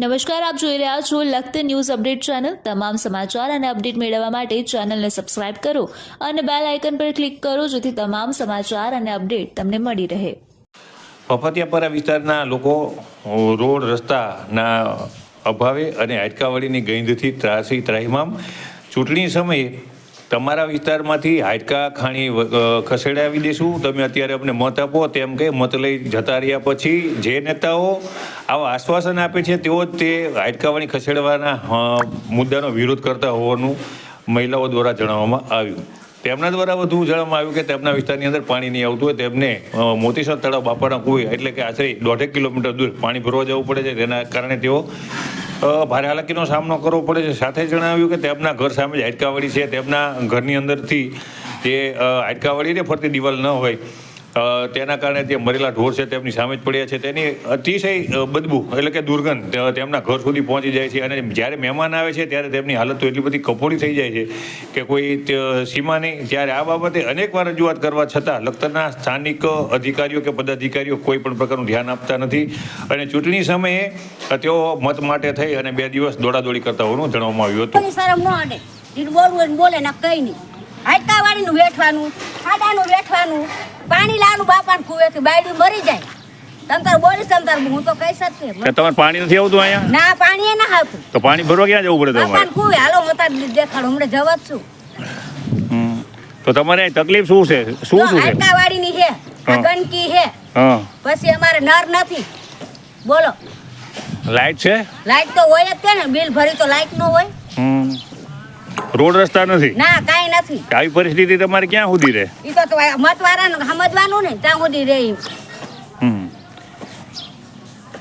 નમસ્કાર, આપ જોઈ રહ્યા છો લખત ન્યૂઝ અપડેટ ચેનલ. તમામ સમાચાર અને અપડેટ મેળવવા માટે ચેનલને સબસ્ક્રાઇબ કરો અને બેલ આઇકન પર ક્લિક કરો જેથી તમામ સમાચાર અને અપડેટ તમને મળી રહે. ફફતિયાપરા વિસ્તારના લોકો રોડ રસ્તાના અભાવે અને હાડકાવાળીની ગંધથી ત્રાસી ત્રાહિમામ. ચૂંટણી સમયે તમારા વિસ્તારમાંથી હાડકા, ખાણી ખસેડાવી દેશું. તમે અત્યારે અમને મત આપો તેમ કે મત લઈ જતા રહ્યા પછી જે નેતાઓ આવા આશ્વાસન આપે છે, તેઓ જ તે હાડકાવાણી ખસેડવાના મુદ્દાનો વિરોધ કરતા હોવાનું મહિલાઓ દ્વારા જણાવવામાં આવ્યું. તેમના દ્વારા વધુ જણાવવામાં આવ્યું કે તેમના વિસ્તારની અંદર પાણી નહીં આવતું હોય, તેમને મોતીસર તળાવ બાપાના કુએ એટલે કે આશરે દોઢેક કિલોમીટર દૂર પાણી ભરવા જવું પડે છે. તેના કારણે તેઓ ભારે હાલાકીનો સામનો કરવો પડે છે. સાથે જણાવ્યું કે તેમના ઘર સામે જ હાડકાવાળી છે. તેમના ઘરની અંદરથી જે હાડકાવાળી ને ફરતી દિવાલ ન હોય. તેના કારણે તે મરેલા ઢોર છે તેમની સામે જ પડ્યા છે. તેની અતિશય બદબુ એટલે કે દુર્ગંધ તેમના ઘર સુધી પહોંચી જાય છે અને જ્યારે મહેમાન આવે છે ત્યારે તેમની હાલત તો એટલી બધી કફોડી થઈ જાય છે કે કોઈ સીમા નહીં. ત્યારે આ બાબતે અનેકવાર રજૂઆત કરવા છતાં લખતરના સ્થાનિક અધિકારીઓ કે પદાધિકારીઓ કોઈ પણ પ્રકારનું ધ્યાન આપતા નથી અને ચૂંટણી સમયે તેઓ મત માટે થઈ અને બે દિવસ દોડાદોડી કરતા હોવાનું જણાવવામાં આવ્યું હતું. બોલે કઈ નહીં. હાડકા વેઠવાનું, ખાડાનું વેઠવાનું. પાણી લાવવાનું બાપાને કુવેથી બાયડી મરી જાય. તમતાર બોલી તમતાર હું તો કઈ શકતી કે તમારે પાણી નથી આવતું અહીંયા? ના પાણી એ ના આવતું. તો પાણી ભરવા ક્યાં જવું પડે તમારે? બાપાને કુવે હાલો હું તાર દેખાડું હમણાં જવા જ છું. તો તમારે તકલીફ શું છે? શું શું છે? વાળીની છે ગંદકી છે. હા. પછી અમારે નર નથી. બોલો. લાઇટ છે? લાઈટ તો હોય જ છે ને બિલ ભરી તો લાઈટ નો હોય. રોડ રસ્તા નથી? ના કાંઈ નથી આવી પરિસ્થિતિ તમારે ક્યાં સુધી રહે? એ તો મતવાળાનું સમજવાનું ને ત્યાં સુધી રહે હમ.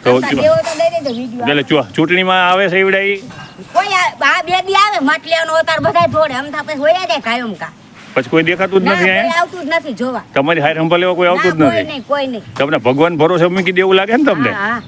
તો તમતાર દેવો તો દઈ દેજો વીડિયો એટલે ચૂંટણીમાં આવે છે એવડા કોઈ આ આ બે દી આવે માટલિયાનો અવતાર બધા જોડે આમ થા પછી હોયા જાય કાયમ કા. પછી કોઈ દેખાતું જ નથી અહીંયા? આવતું જ નથી જોવા. તમારી હારે સંભાળ લેવા કોઈ આવતું જ નથી? કોઈ નહીં તમને ભગવાન ભરોસે મૂકી દેવું લાગે ને તમને? હા.